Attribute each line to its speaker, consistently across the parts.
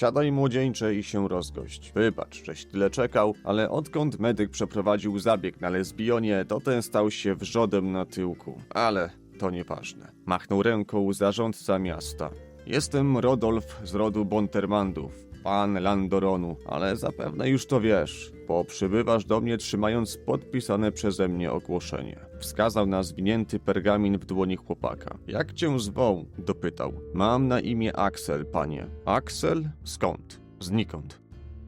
Speaker 1: Siadaj młodzieńcze i się rozgość. Wybacz, żeś tyle czekał, ale odkąd medyk przeprowadził zabieg na lesbionie, to ten stał się wrzodem na tyłku. Ale to nieważne. Machnął ręką zarządca miasta. Jestem Rodolf z rodu Bontermandów, pan Landoronu, ale zapewne już to wiesz, bo przybywasz do mnie trzymając podpisane przeze mnie ogłoszenie. Wskazał na zwinięty pergamin w dłoni chłopaka. Jak cię zwą? dopytał. Mam na imię Axel, panie. Axel? Skąd? Znikąd.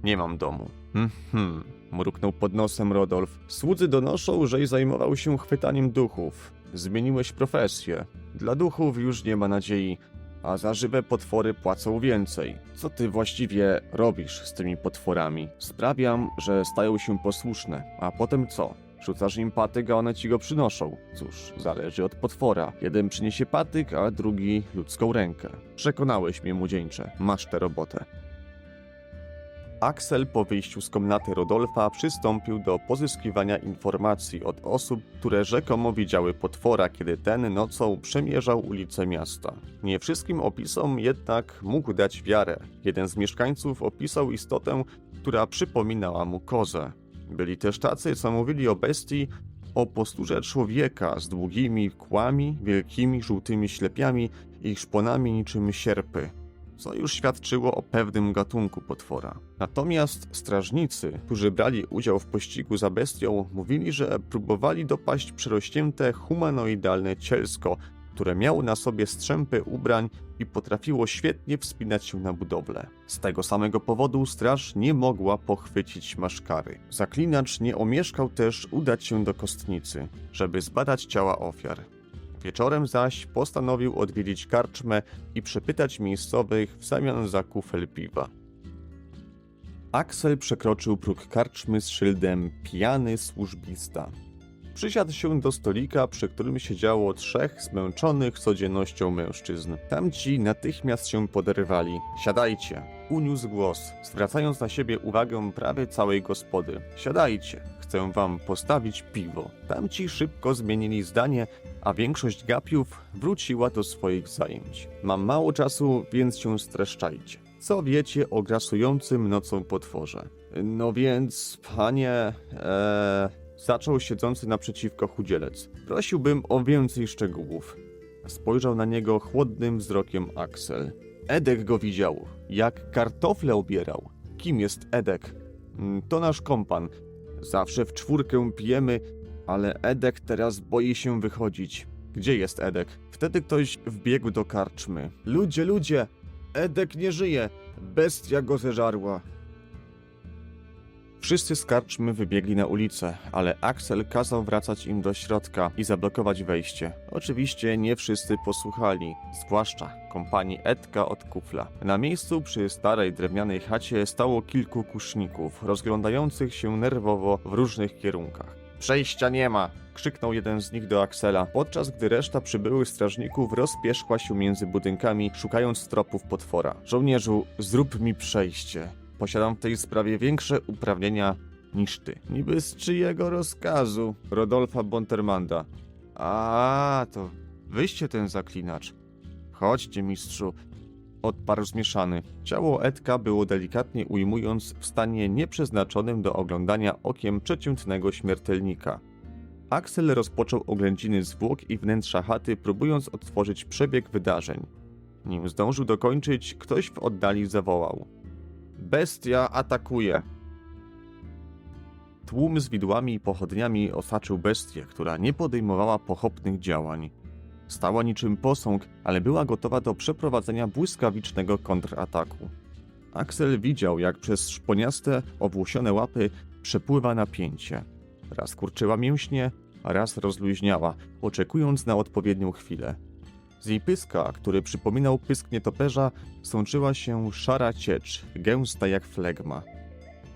Speaker 1: Nie mam domu. Mhm, mruknął pod nosem Rodolf. Słudzy donoszą, żeś zajmował się chwytaniem duchów. Zmieniłeś profesję. Dla duchów już nie ma nadziei, a za żywe potwory płacą więcej. Co ty właściwie robisz z tymi potworami? Sprawiam, że stają się posłuszne, a potem co? Rzucasz im patyk, a one ci go przynoszą. Cóż, zależy od potwora. Jeden przyniesie patyk, a drugi ludzką rękę. Przekonałeś mnie, młodzieńcze. Masz tę robotę. Axel po wyjściu z komnaty Rodolfa przystąpił do pozyskiwania informacji od osób, które rzekomo widziały potwora, kiedy ten nocą przemierzał ulice miasta. Nie wszystkim opisom jednak mógł dać wiarę. Jeden z mieszkańców opisał istotę, która przypominała mu kozę. Byli też tacy, co mówili o bestii, o posturze człowieka z długimi kłami, wielkimi żółtymi ślepiami i szponami niczym sierpy co już świadczyło o pewnym gatunku potwora. Natomiast strażnicy, którzy brali udział w pościgu za bestią, mówili, że próbowali dopaść przerośnięte humanoidalne cielsko, które miało na sobie strzępy ubrań i potrafiło świetnie wspinać się na budowle. Z tego samego powodu straż nie mogła pochwycić maszkary. Zaklinacz nie omieszkał też udać się do kostnicy, żeby zbadać ciała ofiar. Wieczorem zaś postanowił odwiedzić karczmę i przepytać miejscowych w zamian za kufel piwa. Axel przekroczył próg karczmy z szyldem pijany służbista. Przysiadł się do stolika, przy którym siedziało trzech zmęczonych codziennością mężczyzn. Tamci natychmiast się poderwali. Siadajcie, uniósł głos, zwracając na siebie uwagę prawie całej gospody. Siadajcie, chcę wam postawić piwo. Tamci szybko zmienili zdanie, a większość gapiów wróciła do swoich zajęć. Mam mało czasu, więc się streszczajcie. Co wiecie o grasującym nocą potworze? No więc, panie, eee, zaczął siedzący naprzeciwko chudzielec. Prosiłbym o więcej szczegółów. Spojrzał na niego chłodnym wzrokiem Axel. Edek go widział, jak kartofle obierał. Kim jest Edek? "Mm, To nasz kompan. Zawsze w czwórkę pijemy, ale Edek teraz boi się wychodzić. Gdzie jest Edek? Wtedy ktoś wbiegł do karczmy. Ludzie, ludzie! Edek nie żyje! Bestia go zeżarła! Wszyscy z karczmy wybiegli na ulicę, ale Axel kazał wracać im do środka i zablokować wejście. Oczywiście nie wszyscy posłuchali, zwłaszcza kompanii Edka od kufla. Na miejscu przy starej drewnianej chacie stało kilku kuszników, rozglądających się nerwowo w różnych kierunkach. Przejścia nie ma! krzyknął jeden z nich do Axela, podczas gdy reszta przybyłych strażników rozpieszkła się między budynkami, szukając tropów potwora. Żołnierzu, zrób mi przejście. Posiadam w tej sprawie większe uprawnienia niż ty. Niby z czyjego rozkazu? Rodolfa Bontermanda. A, to wyście ten zaklinacz. Chodźcie, mistrzu. Odparł zmieszany. Ciało Edka było delikatnie ujmując w stanie nieprzeznaczonym do oglądania okiem przeciętnego śmiertelnika. Axel rozpoczął oględziny zwłok i wnętrza chaty, próbując odtworzyć przebieg wydarzeń. Nim zdążył dokończyć, ktoś w oddali zawołał. Bestia atakuje. Tłum z widłami i pochodniami osaczył bestię, która nie podejmowała pochopnych działań. Stała niczym posąg, ale była gotowa do przeprowadzenia błyskawicznego kontrataku. Axel widział, jak przez szponiaste, owłosione łapy przepływa napięcie. Raz kurczyła mięśnie, raz rozluźniała, oczekując na odpowiednią chwilę. Z jej pyska, który przypominał pysk nietoperza, sączyła się szara ciecz, gęsta jak flegma.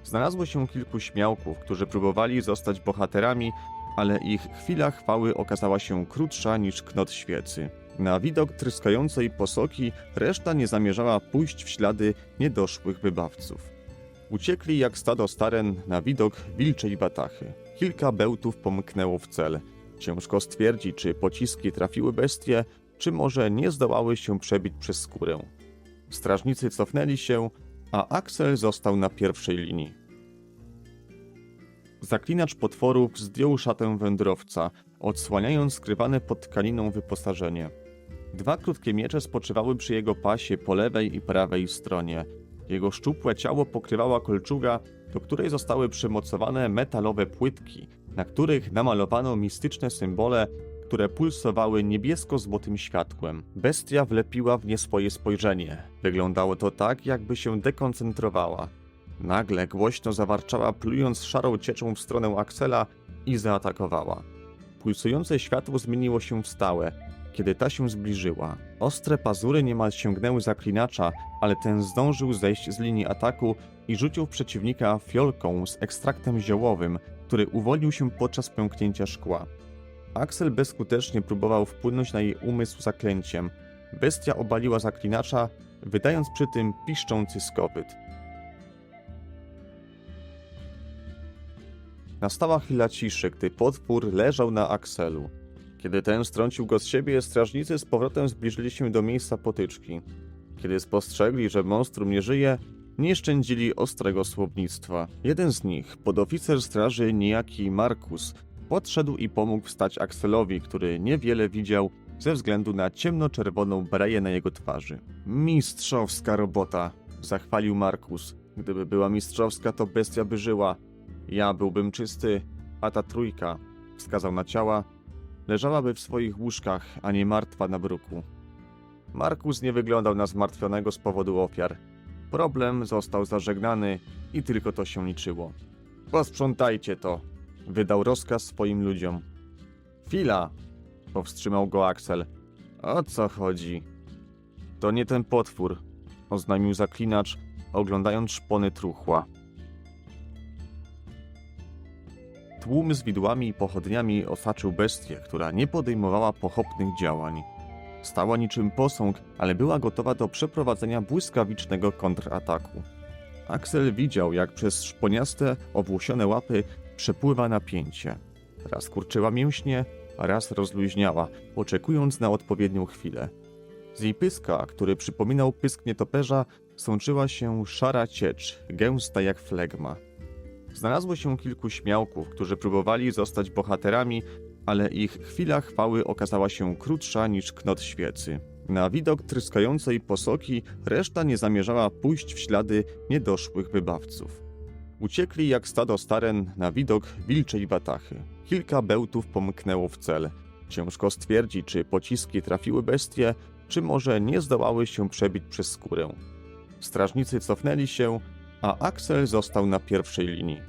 Speaker 1: Znalazło się kilku śmiałków, którzy próbowali zostać bohaterami, ale ich chwila chwały okazała się krótsza niż knot świecy. Na widok tryskającej posoki reszta nie zamierzała pójść w ślady niedoszłych wybawców. Uciekli jak stado staren na widok wilczej batachy. Kilka bełtów pomknęło w cel. Ciężko stwierdzić, czy pociski trafiły bestie, czy może nie zdołały się przebić przez skórę. Strażnicy cofnęli się, a Axel został na pierwszej linii. Zaklinacz potworów zdjął szatę wędrowca, odsłaniając skrywane pod tkaniną wyposażenie. Dwa krótkie miecze spoczywały przy jego pasie po lewej i prawej stronie. Jego szczupłe ciało pokrywała kolczuga, do której zostały przymocowane metalowe płytki, na których namalowano mistyczne symbole, które pulsowały niebiesko-złotym światłem. Bestia wlepiła w nie swoje spojrzenie. Wyglądało to tak, jakby się dekoncentrowała. Nagle głośno zawarczała, plując szarą cieczą w stronę Axela i zaatakowała. Pulsujące światło zmieniło się w stałe, kiedy ta się zbliżyła. Ostre pazury niemal sięgnęły zaklinacza, ale ten zdążył zejść z linii ataku i rzucił przeciwnika fiolką z ekstraktem ziołowym, który uwolnił się podczas pęknięcia szkła. Axel bezskutecznie próbował wpłynąć na jej umysł zaklęciem. Bestia obaliła zaklinacza, wydając przy tym piszczący skowyt. Nastała chwila ciszy, gdy potwór leżał na Axelu. Kiedy ten strącił go z siebie, strażnicy z powrotem zbliżyli się do miejsca potyczki. Kiedy spostrzegli, że monstrum nie żyje, nie szczędzili ostrego słownictwa. Jeden z nich, podoficer straży niejaki Markus, podszedł i pomógł wstać Axelowi, który niewiele widział ze względu na ciemnoczerwoną breję na jego twarzy. Mistrzowska robota, zachwalił Markus. Gdyby była mistrzowska, to bestia by żyła. Ja byłbym czysty, a ta trójka, wskazał na ciała, leżałaby w swoich łóżkach, a nie martwa na bruku. Markus nie wyglądał na zmartwionego z powodu ofiar. Problem został zażegnany i tylko to się liczyło. Posprzątajcie to, wydał rozkaz swoim ludziom. Chwila, powstrzymał go Axel. O co chodzi? To nie ten potwór, oznajmił zaklinacz, oglądając szpony truchła. Tłum z widłami i pochodniami osaczył bestię, która nie podejmowała pochopnych działań. Stała niczym posąg, ale była gotowa do przeprowadzenia błyskawicznego kontrataku. Axel widział, jak przez szponiaste, owłosione łapy przepływa napięcie. Raz kurczyła mięśnie, a raz rozluźniała, oczekując na odpowiednią chwilę. Z jej pyska, który przypominał pysk nietoperza, sączyła się szara ciecz, gęsta jak flegma. Znalazło się kilku śmiałków, którzy próbowali zostać bohaterami, ale ich chwila chwały okazała się krótsza niż knot świecy. Na widok tryskającej posoki reszta nie zamierzała pójść w ślady niedoszłych wybawców. Uciekli jak stado staren na widok wilczej batachy. Kilka bełtów pomknęło w cel. Ciężko stwierdzić, czy pociski trafiły bestie, czy może nie zdołały się przebić przez skórę. Strażnicy cofnęli się, a Axel został na pierwszej linii.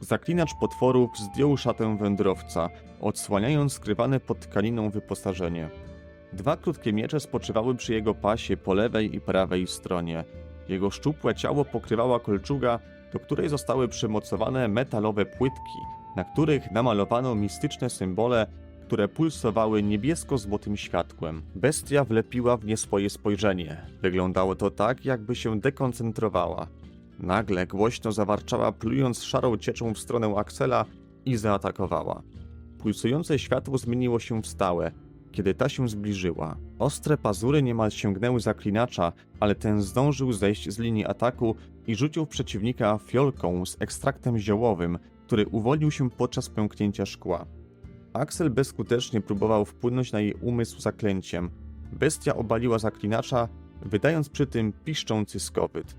Speaker 1: Zaklinacz potworów zdjął szatę wędrowca, odsłaniając skrywane pod tkaniną wyposażenie. Dwa krótkie miecze spoczywały przy jego pasie po lewej i prawej stronie. Jego szczupłe ciało pokrywała kolczuga, do której zostały przymocowane metalowe płytki, na których namalowano mistyczne symbole, które pulsowały niebiesko-złotym światłem. Bestia wlepiła w nie swoje spojrzenie. Wyglądało to tak, jakby się dekoncentrowała. Nagle głośno zawarczała, plując szarą cieczą w stronę Axela i zaatakowała. Pulsujące światło zmieniło się w stałe, kiedy ta się zbliżyła. Ostre pazury niemal sięgnęły zaklinacza, ale ten zdążył zejść z linii ataku i rzucił przeciwnika fiolką z ekstraktem ziołowym, który uwolnił się podczas pęknięcia szkła. Axel bezskutecznie próbował wpłynąć na jej umysł zaklęciem. Bestia obaliła zaklinacza, wydając przy tym piszczący skowyt.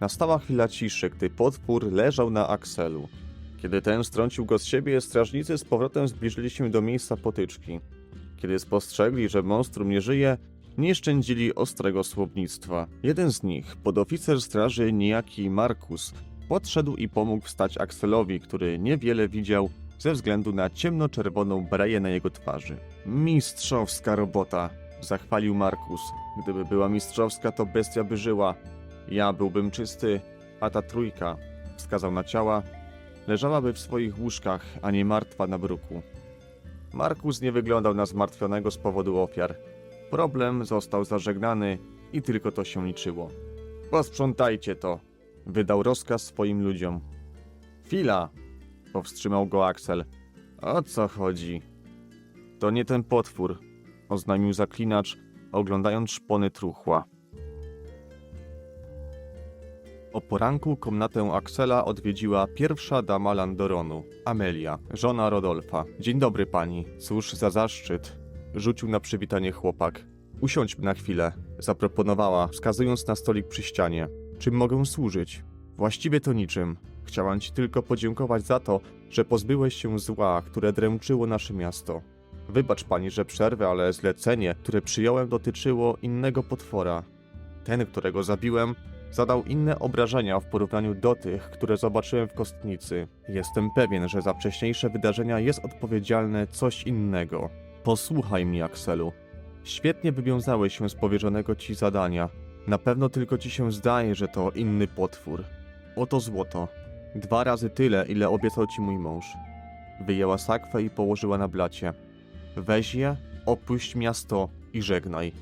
Speaker 1: Nastała chwila ciszy, gdy potwór leżał na Axelu. Kiedy ten strącił go z siebie, strażnicy z powrotem zbliżyli się do miejsca potyczki. Kiedy spostrzegli, że monstrum nie żyje, nie szczędzili ostrego słownictwa. Jeden z nich, podoficer straży niejaki Markus, podszedł i pomógł wstać Axelowi, który niewiele widział ze względu na ciemnoczerwoną breję na jego twarzy. Mistrzowska robota, zachwalił Markus. Gdyby była mistrzowska, to bestia by żyła. Ja byłbym czysty, a ta trójka, wskazał na ciała, leżałaby w swoich łóżkach, a nie martwa na bruku. Markus nie wyglądał na zmartwionego z powodu ofiar. Problem został zażegnany i tylko to się liczyło. Posprzątajcie to, wydał rozkaz swoim ludziom. Chwila, powstrzymał go Axel. O co chodzi? To nie ten potwór, oznajmił zaklinacz, oglądając szpony truchła. O poranku komnatę Axela odwiedziła pierwsza dama Landoronu, Amelia, żona Rodolfa. Dzień dobry pani, cóż za zaszczyt. Rzucił na przywitanie chłopak. Usiądźmy na chwilę, zaproponowała, wskazując na stolik przy ścianie. Czym mogę służyć? Właściwie to niczym. Chciałam ci tylko podziękować za to, że pozbyłeś się zła, które dręczyło nasze miasto. Wybacz pani, że przerwę, ale zlecenie, które przyjąłem, dotyczyło innego potwora. Ten, którego zabiłem, zadał inne obrażenia w porównaniu do tych, które zobaczyłem w kostnicy. Jestem pewien, że za wcześniejsze wydarzenia jest odpowiedzialne coś innego. Posłuchaj mnie, Akselu. Świetnie wywiązałeś się z powierzonego ci zadania. Na pewno tylko ci się zdaje, że to inny potwór. Oto złoto. Dwa razy tyle, ile obiecał ci mój mąż. Wyjęła sakwę i położyła na blacie. Weź je, opuść miasto i żegnaj.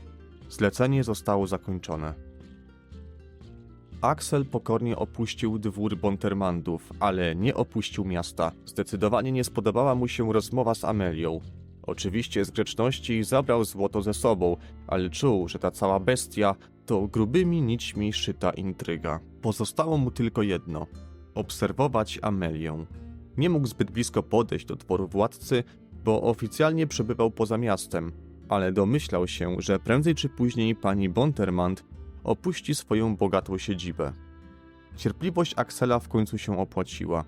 Speaker 1: Zlecenie zostało zakończone. Axel pokornie opuścił dwór Bontermandów, ale nie opuścił miasta. Zdecydowanie nie spodobała mu się rozmowa z Amelią. Oczywiście z grzeczności zabrał złoto ze sobą, ale czuł, że ta cała bestia to grubymi nićmi szyta intryga. Pozostało mu tylko jedno obserwować Amelię. Nie mógł zbyt blisko podejść do dworu władcy, bo oficjalnie przebywał poza miastem, ale domyślał się, że prędzej czy później pani Bontermand opuści swoją bogatą siedzibę. Cierpliwość Axela w końcu się opłaciła.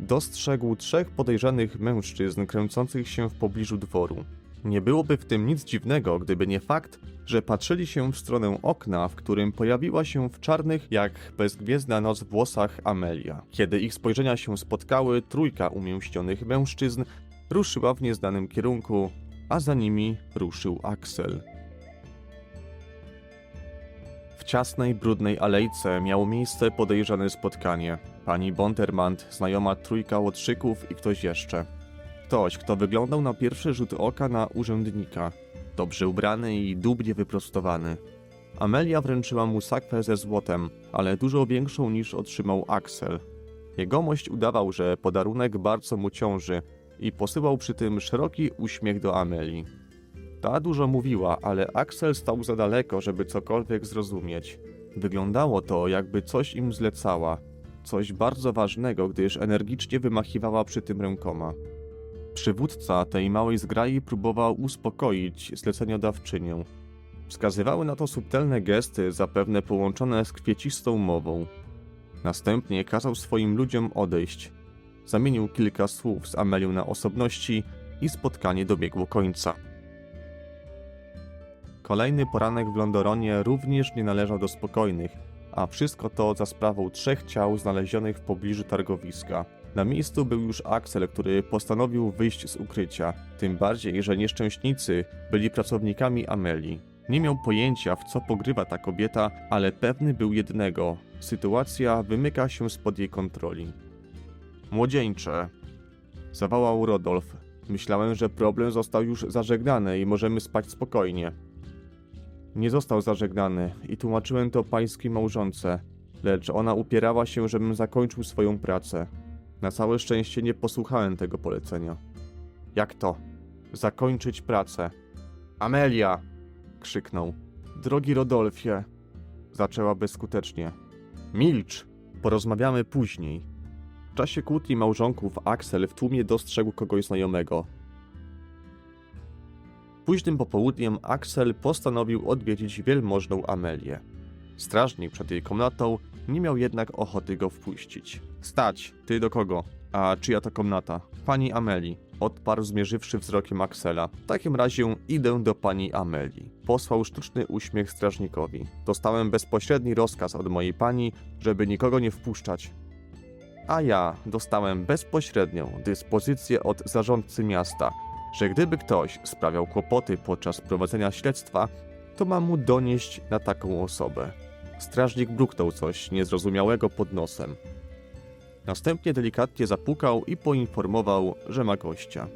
Speaker 1: Dostrzegł trzech podejrzanych mężczyzn kręcących się w pobliżu dworu. Nie byłoby w tym nic dziwnego, gdyby nie fakt, że patrzyli się w stronę okna, w którym pojawiła się w czarnych, jak bezgwiezdna noc włosach Amelia. Kiedy ich spojrzenia się spotkały, trójka umięśnionych mężczyzn ruszyła w nieznanym kierunku, a za nimi ruszył Axel. W ciasnej, brudnej alejce miało miejsce podejrzane spotkanie. Pani Bontermand, znajoma trójka łotrzyków i ktoś jeszcze. Ktoś, kto wyglądał na pierwszy rzut oka na urzędnika. Dobrze ubrany i dubnie wyprostowany. Amelia wręczyła mu sakwę ze złotem, ale dużo większą niż otrzymał Axel. Jegomość udawał, że podarunek bardzo mu ciąży i posyłał przy tym szeroki uśmiech do Ameli. Ta dużo mówiła, ale Axel stał za daleko, żeby cokolwiek zrozumieć. Wyglądało to, jakby coś im zlecała. Coś bardzo ważnego, gdyż energicznie wymachiwała przy tym rękoma. Przywódca tej małej zgrai próbował uspokoić zleceniodawczynię. Wskazywały na to subtelne gesty, zapewne połączone z kwiecistą mową. Następnie kazał swoim ludziom odejść. Zamienił kilka słów z Amelią na osobności i spotkanie dobiegło końca. Kolejny poranek w Londoronie również nie należał do spokojnych, a wszystko to za sprawą trzech ciał znalezionych w pobliżu targowiska. Na miejscu był już Axel, który postanowił wyjść z ukrycia, tym bardziej, że nieszczęśnicy byli pracownikami Ameli. Nie miał pojęcia, w co pogrywa ta kobieta, ale pewny był jednego: sytuacja wymyka się spod jej kontroli. Młodzieńcze, zawołał Rodolf. Myślałem, że problem został już zażegnany i możemy spać spokojnie. Nie został zażegnany i tłumaczyłem to pańskiej małżonce, lecz ona upierała się, żebym zakończył swoją pracę. Na całe szczęście nie posłuchałem tego polecenia. Jak to? Zakończyć pracę. Amelia! krzyknął. Drogi Rodolfie! Zaczęła bezskutecznie. Milcz! Porozmawiamy później. W czasie kłótni małżonków Axel w tłumie dostrzegł kogoś znajomego. Późnym popołudniem Axel postanowił odwiedzić wielmożną Amelię. Strażnik przed jej komnatą nie miał jednak ochoty go wpuścić. Stać, ty do kogo? A czyja to komnata? Pani Ameli. Odparł zmierzywszy wzrokiem Axela. W takim razie idę do pani Ameli. Posłał sztuczny uśmiech strażnikowi. Dostałem bezpośredni rozkaz od mojej pani, żeby nikogo nie wpuszczać. A ja dostałem bezpośrednią dyspozycję od zarządcy miasta, że gdyby ktoś sprawiał kłopoty podczas prowadzenia śledztwa, to mam mu donieść na taką osobę. Strażnik bruknął coś niezrozumiałego pod nosem. Następnie delikatnie zapukał i poinformował, że ma gościa.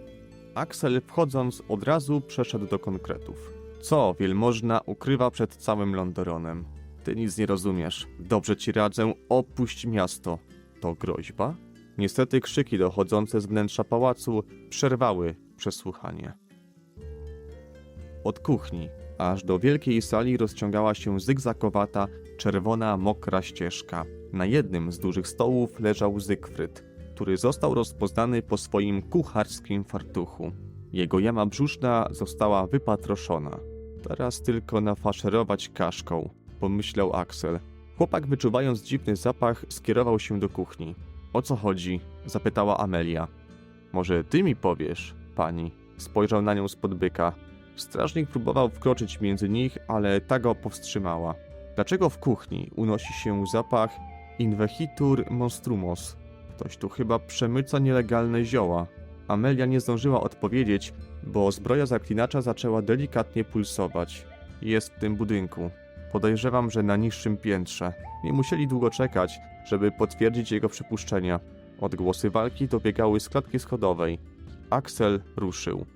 Speaker 1: Axel wchodząc od razu przeszedł do konkretów. Co wielmożna ukrywa przed całym Londoronem? Ty nic nie rozumiesz. Dobrze ci radzę, opuść miasto. To groźba? Niestety krzyki dochodzące z wnętrza pałacu przerwały przesłuchanie. od kuchni, aż do wielkiej sali rozciągała się zygzakowata, czerwona, mokra ścieżka. Na jednym z dużych stołów leżał Zygfryd, który został rozpoznany po swoim kucharskim fartuchu. Jego jama brzuszna została wypatroszona. Teraz tylko nafaszerować kaszką, pomyślał Axel. Chłopak, wyczuwając dziwny zapach, skierował się do kuchni. O co chodzi? zapytała Amelia. Może ty mi powiesz, pani? Spojrzał na nią spod byka. Strażnik próbował wkroczyć między nich, ale ta go powstrzymała. Dlaczego w kuchni unosi się zapach Invehitur monstrumos? Ktoś tu chyba przemyca nielegalne zioła. Amelia nie zdążyła odpowiedzieć, bo zbroja zaklinacza zaczęła delikatnie pulsować. Jest w tym budynku. Podejrzewam, że na niższym piętrze. Nie musieli długo czekać, żeby potwierdzić jego przypuszczenia. Odgłosy walki dobiegały z klatki schodowej. Axel ruszył.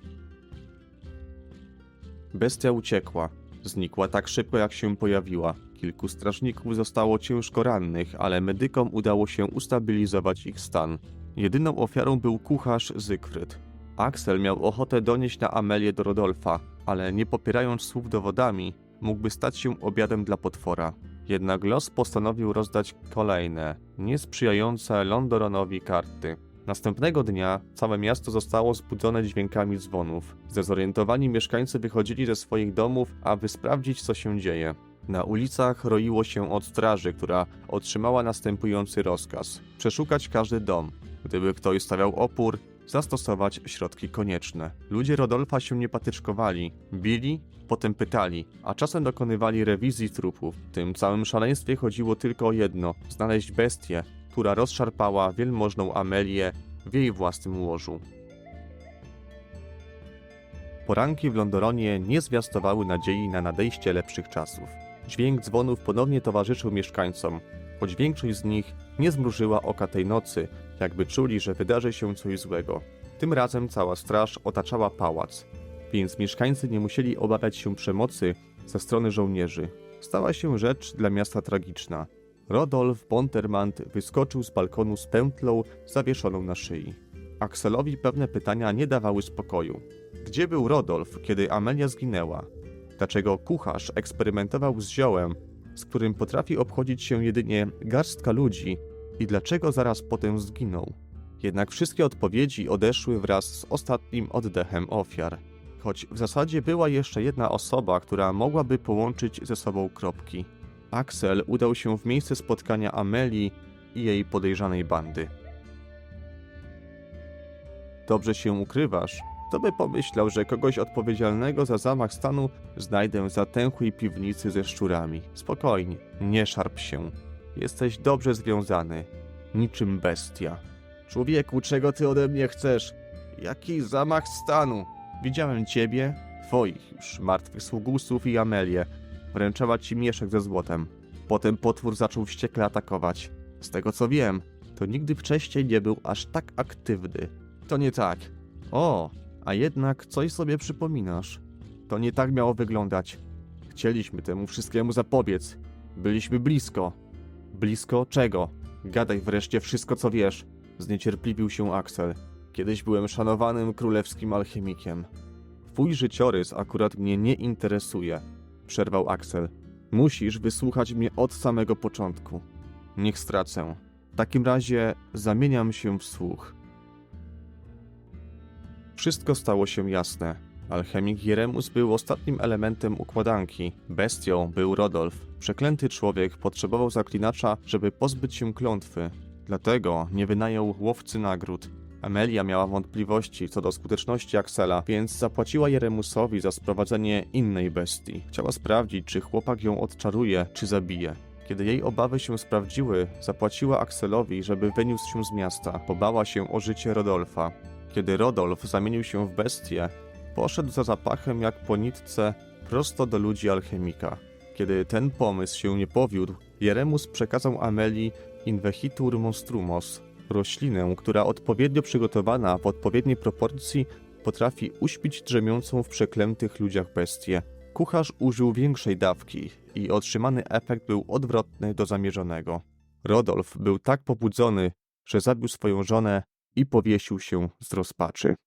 Speaker 1: Bestia uciekła. Znikła tak szybko, jak się pojawiła. Kilku strażników zostało ciężko rannych, ale medykom udało się ustabilizować ich stan. Jedyną ofiarą był kucharz Zygfryd. Axel miał ochotę donieść na Amelię do Rodolfa, ale nie popierając słów dowodami, mógłby stać się obiadem dla potwora. Jednak los postanowił rozdać kolejne, niesprzyjające Londoronowi karty. Następnego dnia całe miasto zostało zbudzone dźwiękami dzwonów. Zdezorientowani mieszkańcy wychodzili ze swoich domów, aby sprawdzić, co się dzieje. Na ulicach roiło się od straży, która otrzymała następujący rozkaz: przeszukać każdy dom. Gdyby ktoś stawiał opór, zastosować środki konieczne. Ludzie Rodolfa się nie patyczkowali, bili, potem pytali, a czasem dokonywali rewizji trupów. W tym całym szaleństwie chodziło tylko o jedno: znaleźć bestię, która rozszarpała wielmożną Amelię w jej własnym łożu. Poranki w Londoronie nie zwiastowały nadziei na nadejście lepszych czasów. Dźwięk dzwonów ponownie towarzyszył mieszkańcom, choć większość z nich nie zmrużyła oka tej nocy, jakby czuli, że wydarzy się coś złego. Tym razem cała straż otaczała pałac, więc mieszkańcy nie musieli obawiać się przemocy ze strony żołnierzy. Stała się rzecz dla miasta tragiczna. Rodolf Bontermant wyskoczył z balkonu z pętlą zawieszoną na szyi. Axelowi pewne pytania nie dawały spokoju. Gdzie był Rodolf, kiedy Amelia zginęła? Dlaczego kucharz eksperymentował z ziołem, z którym potrafi obchodzić się jedynie garstka ludzi i dlaczego zaraz potem zginął? Jednak wszystkie odpowiedzi odeszły wraz z ostatnim oddechem ofiar. Choć w zasadzie była jeszcze jedna osoba, która mogłaby połączyć ze sobą kropki. Axel udał się w miejsce spotkania Amelii i jej podejrzanej bandy. Dobrze się ukrywasz. Kto by pomyślał, że kogoś odpowiedzialnego za zamach stanu znajdę w zatęchłej piwnicy ze szczurami? Spokojnie, nie szarp się. Jesteś dobrze związany, niczym bestia. Człowieku, czego ty ode mnie chcesz? Jaki zamach stanu? Widziałem ciebie, twoich już martwych sługusów i Amelię. Wręczała ci mieszek ze złotem. Potem potwór zaczął wściekle atakować. Z tego co wiem, to nigdy wcześniej nie był aż tak aktywny. To nie tak. O, a jednak coś sobie przypominasz. To nie tak miało wyglądać. Chcieliśmy temu wszystkiemu zapobiec. Byliśmy blisko. Blisko czego? Gadaj wreszcie wszystko, co wiesz. Zniecierpliwił się Axel. Kiedyś byłem szanowanym królewskim alchemikiem. Twój życiorys akurat mnie nie interesuje, przerwał Axel. Musisz wysłuchać mnie od samego początku. Niech stracę. W takim razie zamieniam się w słuch. Wszystko stało się jasne. Alchemik Jeremus był ostatnim elementem układanki. Bestią był Rodolf. Przeklęty człowiek potrzebował zaklinacza, żeby pozbyć się klątwy. Dlatego nie wynajął łowcy nagród. Amelia miała wątpliwości co do skuteczności Axela, więc zapłaciła Jeremusowi za sprowadzenie innej bestii. Chciała sprawdzić, czy chłopak ją odczaruje, czy zabije. Kiedy jej obawy się sprawdziły, zapłaciła Axelowi, żeby wyniósł się z miasta. Pobała się o życie Rodolfa. Kiedy Rodolf zamienił się w bestię, poszedł za zapachem jak po nitce prosto do ludzi alchemika. Kiedy ten pomysł się nie powiódł, Jeremus przekazał Amelii Invehitur monstrumos, roślinę, która odpowiednio przygotowana w odpowiedniej proporcji potrafi uśpić drzemiącą w przeklętych ludziach bestię. Kucharz użył większej dawki i otrzymany efekt był odwrotny do zamierzonego. Rodolf był tak pobudzony, że zabił swoją żonę i powiesił się z rozpaczy.